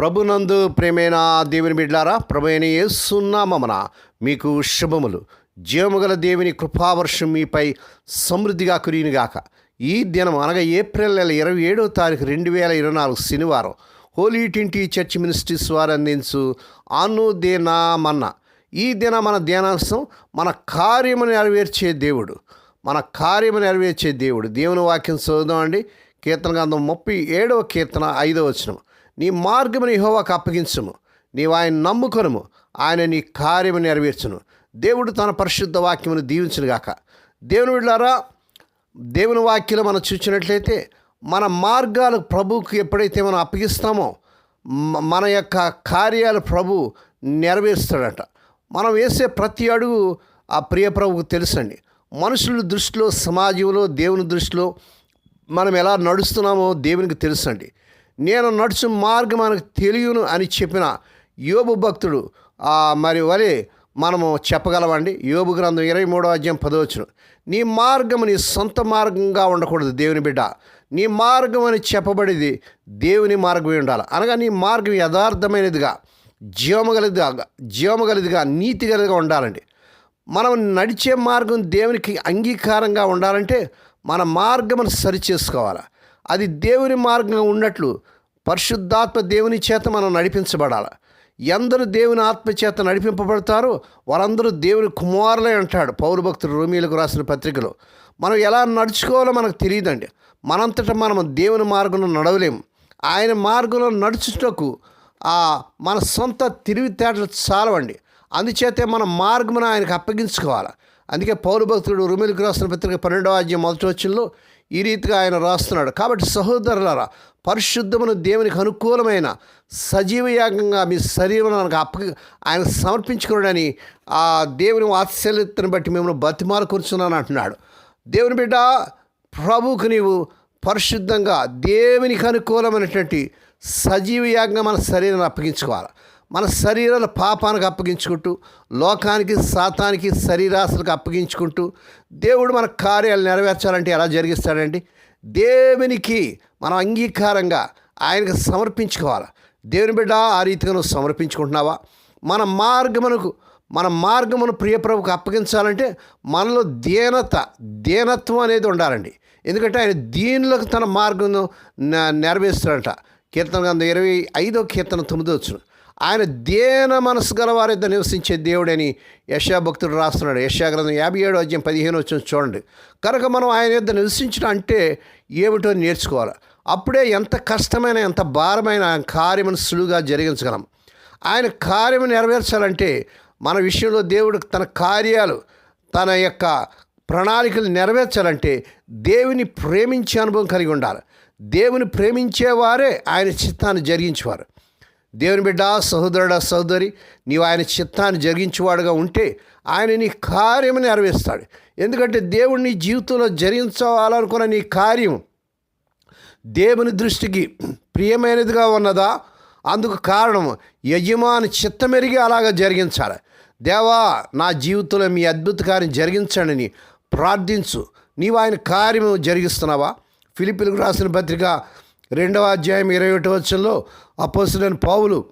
ప్రభునందు ప్రేమైన దేవుని బిడ్లారా ప్రభైన ఏసున్నామన మీకు శుభములు. జీవముగల దేవుని కృపావర్షం మీపై సమృద్ధిగా కురియునుగాక. ఈ దినం అనగా ఏప్రిల్ నెల ఇరవై ఏడవ తారీఖు రెండు వేల ఇరవై నాలుగు శనివారం హోలీ టింటి చర్చ్ మినిస్ట్రీస్ వారు అందించు అను దేనామన్న ఈ దిన మన ధ్యానాంశం మన కార్యము నెరవేర్చే దేవుడు. మన కార్యము నెరవేర్చే దేవుడు. దేవుని వాక్యం చదువుదామండి. కీర్తన గ్రంథం ముప్పై ఏడవ కీర్తన ఐదవ వచనం. నీ మార్గముని యహోవాకు అప్పగించుము. నీవు ఆయన నమ్ముకొనుము. ఆయన నీ కార్యము నెరవేర్చును. దేవుడు తన పరిశుద్ధ వాక్యమును దీవించునుగాక. దేవుని విడారా దేవుని వాక్యలో మనం చూసినట్లయితే మన మార్గాలు ప్రభువుకి ఎప్పుడైతే మనం అప్పగిస్తామో మన యొక్క కార్యాలు ప్రభు నెరవేరుస్తాడట. మనం వేసే ప్రతి అడుగు ఆ ప్రియ ప్రభువుకు తెలుసండి. మనుషుల దృష్టిలో సమాజంలో దేవుని దృష్టిలో మనం ఎలా నడుస్తున్నామో దేవునికి తెలుసండి. నేను నడుచు మార్గం మనకు తెలియను అని చెప్పిన యోబు భక్తుడు మరి వలె మనము చెప్పగలమండి. యోబు గ్రంథం ఇరవై మూడో అధ్యాయం పదవచ్చును నీ మార్గం నీ సొంత మార్గంగా ఉండకూడదు దేవుని బిడ్డ. నీ మార్గం అని చెప్పబడేది దేవుని మార్గమే ఉండాలి. అనగా నీ మార్గం యథార్థమైనదిగా జీవమగలదిగా జీవమగలదిగా నీతిగలదిగా ఉండాలండి. మనం నడిచే మార్గం దేవునికి అంగీకారంగా ఉండాలంటే మన మార్గమును సరిచేసుకోవాలి. అది దేవుని మార్గంగా ఉన్నట్లు పరిశుద్ధాత్మ దేవుని చేత మనం నడిపించబడాలి. ఎందరు దేవుని ఆత్మ చేత నడిపింపబడతారో వారందరూ దేవుని కుమారులే అంటాడు పౌరభక్తుడు భక్తుడు రాసిన పత్రికలో. మనం ఎలా నడుచుకోవాలో మనకు తెలియదండి. మనంతటా మనం దేవుని మార్గంలో నడవలేము ఆయన మార్గంలో నడుచుటకు ఆ మన సొంత తిరిగితేటలు చాలవండి. అందుచేతే మన మార్గమును ఆయనకు అప్పగించుకోవాలి. అందుకే పౌరభక్తుడు రుమిలకు రాసిన పత్రిక పన్నెండవ అధ్యాయం మొదటి వచ్చంలో ఈ రీతిగా ఆయన రాస్తున్నాడు. కాబట్టి సహోదరులారా పరిశుద్ధమును దేవునికి అనుకూలమైన సజీవయాగంగా మీ శరీరానికి అప్ప ఆయన సమర్పించుకున్నాడని ఆ దేవుని వాత్సల్యతను బట్టి మిమ్మల్ని బతిమాలు కూర్చున్నాను అంటున్నాడు. దేవుని బిడ్డ ప్రభువుకు నీవు పరిశుద్ధంగా దేవునికి అనుకూలమైనటువంటి సజీవయాగంగా మన శరీరాన్ని అప్పగించుకోవాలి? మన శరీరాల పాపానికి అప్పగించుకుంటూ లోకానికి సాతానికి శరీరాశలకు అప్పగించుకుంటూ దేవుడు మన కార్యాలు నెరవేర్చాలంటే ఎలా జరిగిస్తాడండి? దేవునికి మనం అంగీకారంగా ఆయనకు సమర్పించుకోవాలి? దేవుని బిడ్డ ఆ రీతిగా నువ్వు సమర్పించుకుంటున్నావా? మన మార్గమునకు మన మార్గమును ప్రియప్రభుకు అప్పగించాలంటే మనలో దీనత దీనత్వం అనేది ఉండాలండి. ఎందుకంటే ఆయన దీనులకు తన మార్గం నెరవేరుస్తాడంట. కీర్తన గ్రంథం ఇరవై ఐదో కీర్తన తొమ్మిదో వచ్చిన ఆయన దేన మనసు గల వారిద్ద నివసించే దేవుడని యశా భక్తుడు రాస్తున్నాడు. యశాగ్రంథం యాభై ఏడు అధ్యాయం పదిహేను వచ్చిన చూడండి. కనుక మనం ఆయన ఇద్దరు నివసించడం అంటే ఏమిటో నేర్చుకోవాలి. అప్పుడే ఎంత కష్టమైన ఎంత భారమైన ఆయన కార్యమును సులువుగా జరిగించగలం. ఆయన కార్యము నెరవేర్చాలంటే మన విషయంలో దేవుడు తన కార్యాలు తన యొక్క ప్రణాళికలు నెరవేర్చాలంటే దేవుని ప్రేమించే అనుభవం కలిగి ఉండాలి. దేవుని ప్రేమించేవారే ఆయన చిత్తాన్ని జరిగించేవారు. దేవుని బిడ్డ సహోదరుడ సహోదరి నీవు ఆయన చిత్తాన్ని జరిగించేవాడుగా ఉంటే ఆయన నీ కార్యము నెరవేరుస్తాడు. ఎందుకంటే దేవుడు నీ జీవితంలో జరిగించాలనుకున్న నీ కార్యం దేవుని దృష్టికి ప్రియమైనదిగా ఉన్నదా? అందుకు కారణం యజమాని చిత్తమెరిగి అలాగ జరిగించాలి. దేవా నా జీవితంలో మీ అద్భుత కార్యం జరిగించండి ప్రార్థించు. నీవు ఆయన కార్యము జరిగిస్తున్నావా? ఫిలిపిలకు రాసిన పత్రిక రెండవ అధ్యాయం ఇరవై ఒకటి వచ్చంలో అపోసులైన పావులు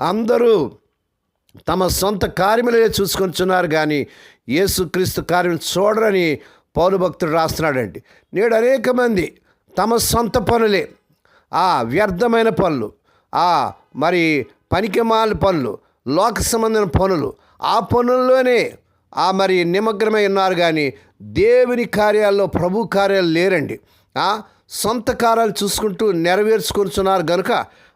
అందరూ తమ సొంత కార్యములే చూసుకొనిచున్నారు కానీ యేసుక్రీస్తు కార్యం చూడరని పౌలు భక్తుడు రాస్తున్నాడండి. నేడు అనేక మంది తమ సొంత పనులే ఆ వ్యర్థమైన పనులు ఆ మరి పనికిమాల పనులు లోక సంబంధమైన పనులు ఆ పనుల్లోనే ఆ మరి నిమగ్నమై ఉన్నారు కానీ దేవుని కార్యాల్లో ప్రభు కార్యాలు లేరండి. సొంత కార్యాలు చూసుకుంటూ నెరవేర్చుకుంటున్నారు కనుక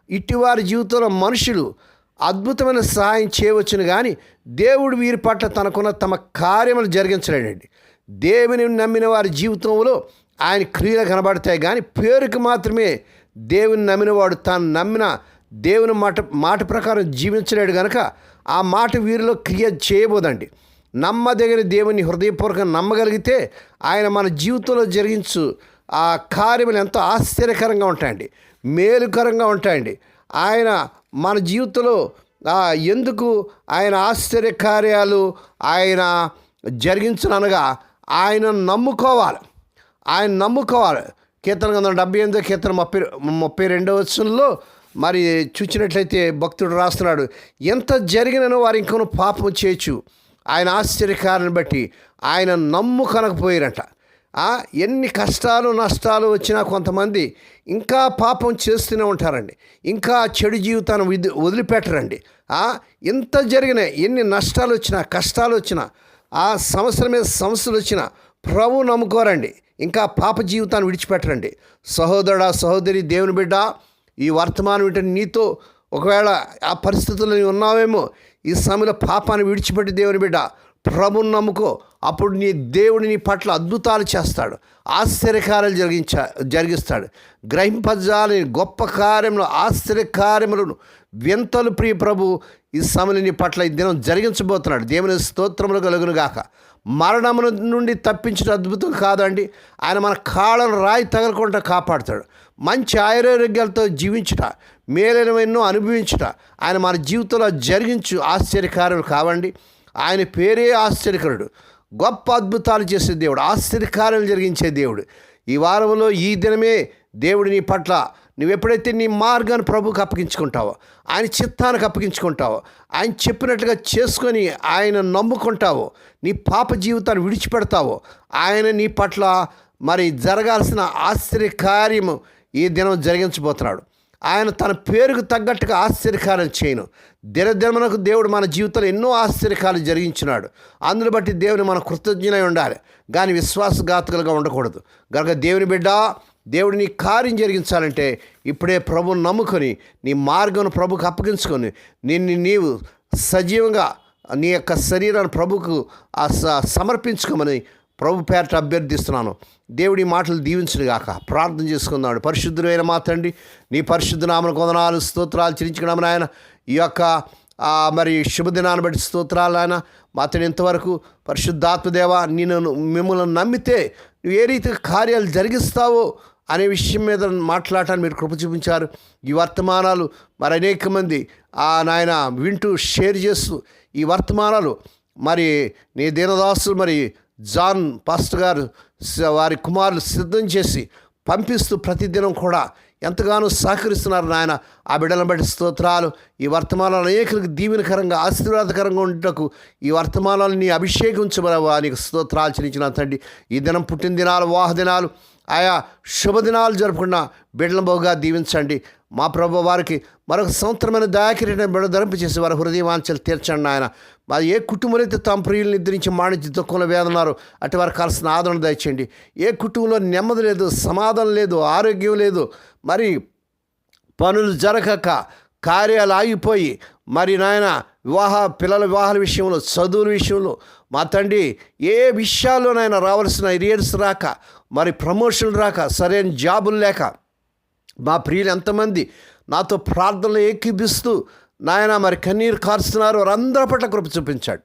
ఇటివారి జీవితంలో మనుషులు అద్భుతమైన సహాయం చేయవచ్చును కానీ దేవుడు వీరి పట్ల తనకున్న తమ కార్యములు జరిగించలేడండి. దేవుని నమ్మిన వారి జీవితంలో ఆయన క్రియలు కనబడతాయి కానీ పేరుకి మాత్రమే దేవుని నమ్మినవాడు తాను నమ్మిన దేవుని మాట మాట ప్రకారం జీవించలేడు కనుక ఆ మాట వీరిలో క్రియ చేయబోదండి. నమ్మదగిన దేవుని హృదయపూర్వకంగా నమ్మగలిగితే ఆయన మన జీవితంలో జరిగించు ఆ కార్యములు ఎంతో ఆశ్చర్యకరంగా ఉంటాయండి. మేలుకరంగా ఉంటాయండి. ఆయన మన జీవితంలో ఎందుకు ఆయన ఆశ్చర్య కార్యాలు ఆయన జరిగించనగా ఆయన నమ్ముకోవాలి. ఆయన నమ్ముకోవాలి. కీర్తన గ్రంథం డెబ్బై ఎనిమిదో కీర్తన ముప్పై ముప్పై రెండవ వచ్చంలో మరి చూచినట్లయితే భక్తుడు రాస్తున్నాడు ఎంత జరిగినను వారు ఇంకొన పాపం చేయొచ్చు. ఆయన ఆశ్చర్యకారాన్ని బట్టి ఆయన నమ్ము కనకపోయారంట ఎన్ని కష్టాలు నష్టాలు వచ్చినా కొంతమంది ఇంకా పాపం చేస్తూనే ఉంటారండి. ఇంకా చెడు జీవితాన్ని విధి వదిలిపెట్టరండి. ఇంత ఎంత ఎన్ని నష్టాలు వచ్చినా కష్టాలు వచ్చినా ఆ సంవత్సరం మీద సమస్యలు వచ్చినా ప్రభు నమ్ముకోరండి. ఇంకా పాప జీవితాన్ని విడిచిపెట్టరండి. సహోదరుడా సహోదరి దేవుని బిడ్డ ఈ వర్తమానం ఏంటంటే నీతో ఒకవేళ ఆ పరిస్థితుల్లో ఉన్నావేమో ఈ సమయంలో పాపాన్ని విడిచిపెట్టి దేవుని బిడ్డ ప్రభుని నమ్ముకో. అప్పుడు నీ దేవుడు నీ పట్ల అద్భుతాలు చేస్తాడు. ఆశ్చర్యకార్యాలు జరిగించ జరిగిస్తాడు. గ్రహింపజాలని గొప్ప కార్యములు ఆశ్చర్యకార్యములను వింతలు ప్రియ ప్రభు ఈ సమని నీ పట్ల ఈ దినం జరిగించబోతున్నాడు. దేవుని స్తోత్రములు కలుగును గాక. మరణము నుండి తప్పించడం అద్భుతం కాదండి. ఆయన మన కాళ్ళను రాయి తగలకుండా కాపాడుతాడు. మంచి ఆయురోగ్యాలతో జీవించుట మేలైన ఎన్నో అనుభవించుట ఆయన మన జీవితంలో జరిగించు ఆశ్చర్యకారులు కావండి. ఆయన పేరే ఆశ్చర్యకరుడు. గొప్ప అద్భుతాలు చేసే దేవుడు ఆశ్చర్యకార్యాలు జరిగించే దేవుడు. ఈ వారంలో ఈ దినమే దేవుడు నీ పట్ల నువ్వు ఎప్పుడైతే నీ మార్గాన్ని ప్రభుకి అప్పగించుకుంటావో ఆయన చిత్తానికి అప్పగించుకుంటావో ఆయన చెప్పినట్లుగా చేసుకొని ఆయన నమ్ముకుంటావో నీ పాప జీవితాన్ని విడిచిపెడతావో ఆయన నీ పట్ల మరి జరగాల్సిన ఆశ్చర్య కార్యము ఈ దినం జరిగించబోతున్నాడు. ఆయన తన పేరుకు తగ్గట్టుగా ఆశ్చర్యకారం చేయను. దినదినమునకు దేవుడు మన జీవితంలో ఎన్నో ఆశ్చర్యకాలు జరిగించినాడు. అందును బట్టి దేవుని మన కృతజ్ఞులై ఉండాలి. కానీ విశ్వాసఘాతకులుగా ఉండకూడదు. కనుక దేవుని బిడ్డ దేవుడు నీ కార్యం జరిగించాలంటే ఇప్పుడే ప్రభుని నమ్ముకొని నీ మార్గం ప్రభుకు అప్పగించుకొని నిన్ను నీవు సజీవంగా నీ యొక్క శరీరాన్ని ప్రభుకు ఆ స- సమర్పించుకోమని ప్రభు పేరట అభ్యర్థిస్తున్నాను. దేవుడి మాటలు దీవించుగాక ప్రార్థన చేసుకుందాడు పరిశుద్ధులైన మా తండ్రి నీ పరిశుద్ధ నామను కొందనాలు స్తోత్రాలు చిరించుకున్నాము నాయన. ఈ యొక్క మరి శుభదినాన్ని బట్టి స్తోత్రాలు ఆయన మాత్రం ఇంతవరకు పరిశుద్ధాత్మదేవ నేను మిమ్మల్ని నమ్మితే నువ్వు ఏ రీతి కార్యాలు జరిగిస్తావో అనే విషయం మీద మాట్లాడటానికి మీరు కృప చూపించారు. ఈ వర్తమానాలు మరి అనేక మంది ఆ నాయన వింటూ షేర్ చేస్తూ ఈ వర్తమానాలు మరి నీ దీనదాసులు మరి జాన్ పాస్టర్ గారు వారి కుమారులు సిద్ధం చేసి పంపిస్తూ ప్రతిదినం కూడా ఎంతగానో సహకరిస్తున్నారు నాయన. ఆ బిడ్డలను బట్టి స్తోత్రాలు. ఈ వర్తమానాలు అనేకులకు దీవెనకరంగా ఆశీర్వాదకరంగా ఉండటకు ఈ వర్తమానాలు నీ అభిషేకించబడవా. నీకు స్తోత్రాలు చెల్లించిన తండ్రి. ఈ దినం పుట్టిన దినాలు వాహ దినాలు ఆయా శుభదినాలు జరుపుకున్న బిడ్డలను బహుగా దీవించండి. మా ప్రభు వారికి మరొక సంవత్సరమైన దయాకిరీటం బిడ్డ చేసి వారి హృదయవాంఛలు తీర్చండి ఆయన. మరి ఏ కుటుంబంలో అయితే తమ ప్రియులు నిద్రించి మాణిజ్య దుఃఖంలో వేదన్నారు అటు వారికి కాల్సిన ఆదరణ దయచేయండి. ఏ కుటుంబంలో నెమ్మది లేదు సమాధానం లేదు ఆరోగ్యం లేదు మరి పనులు జరగక కార్యాలు ఆగిపోయి మరి నాయన వివాహ పిల్లల వివాహాల విషయంలో చదువుల విషయంలో మా తండ్రి ఏ విషయాల్లోనైనా రావాల్సిన ఇరియర్స్ రాక మరి ప్రమోషన్ రాక సరైన జాబులు లేక మా ప్రియులు ఎంతమంది నాతో ప్రార్థనలు ఏకీపిస్తూ నాయన మరి కన్నీరు కారుస్తున్నారు వారందరి పట్ల కృప చూపించాడు.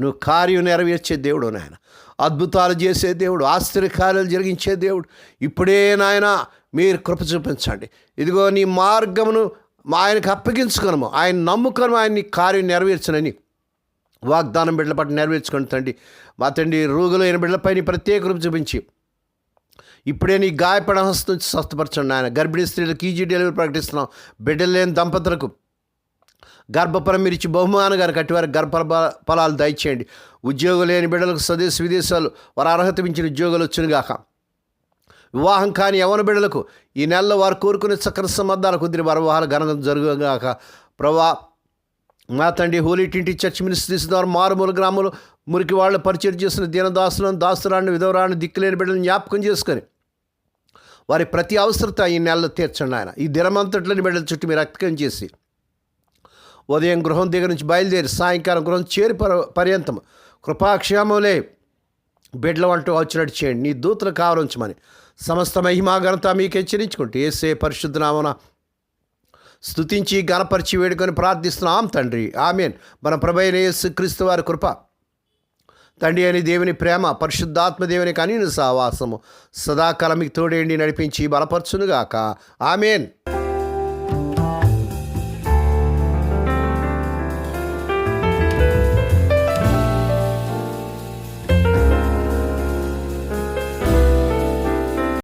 నువ్వు కార్యం నెరవేర్చే దేవుడు నాయన. అద్భుతాలు చేసే దేవుడు ఆశ్చర్యకార్యాలు జరిగించే దేవుడు. ఇప్పుడే నాయన మీరు కృప చూపించండి. ఇదిగో నీ మార్గమును మా ఆయనకు అప్పగించుకొనము. ఆయన నమ్ముకొని ఆయన కార్యం నెరవేర్చనని వాగ్దానం బిడ్డల పట్ల నెరవేర్చుకొని తండ్రి మా తండ్రి రోగులైన బిడ్డలపై ప్రత్యేక కృప చూపించి ఇప్పుడే నీ గాయపడ హస్తం నుంచి స్వస్థపరచండి ఆయన గర్భిణీ స్త్రీలకు ఈజీ డెలివరీ ప్రకటిస్తున్నాం. బిడ్డలు లేని దంపతులకు గర్భఫలం మీరు ఇచ్చి బహుమానంగా కట్టివారి గర్భ ఫలాలు దయచేయండి. ఉద్యోగం లేని బిడ్డలకు స్వదేశ విదేశాలు వారి అర్హత మించిన ఉద్యోగాలు వచ్చునుగాక వివాహం కాని యవన బిడ్డలకు ఈ నెలలో వారు కోరుకునే చక్ర సంబంధాలు కుదిరి వారి వివాహాలు ఘనంగా జరుగుగాక ప్రభా మా తండ్రి హోలీ టింటి చర్చ్ మినిస్ట్రీస్ ద్వారా మారుమూల గ్రామంలో మురికి వాళ్ళు పరిచయం చేసిన దీనదాసులను దాసురాన్ని విధవరాన్ని దిక్కులేని బిడ్డలను జ్ఞాపకం చేసుకొని వారి ప్రతి అవసరత ఈ నెలలో తీర్చండి ఆయన ఈ దినమంతట్లోని బిడ్డల చుట్టూ మీరు రక్తం చేసి ఉదయం గృహం దగ్గర నుంచి బయలుదేరి సాయంకాలం గృహం చేరి పర్యంతం కృపాక్షేమంలే బిడ్డలు అంటూ వచ్చినట్టు చేయండి. నీ దూతలు కావరించమని సమస్త మహిమా ఘనత మీకు హెచ్చరించుకుంటూ ఏసే పరిశుద్ధనామన స్థుతించి స్తుతించి గణపరిచి వేడుకొని ప్రార్థిస్తున్నాం తండ్రి. ఆమెన్. మన ప్రభైన యేసు క్రీస్తు వారి కృప తండ్రి అని దేవుని ప్రేమ పరిశుద్ధాత్మ దేవుని కనీన సావాసము సదాకాలం మీకు తోడేండి నడిపించి బలపరచునుగాక. ఆమెన్.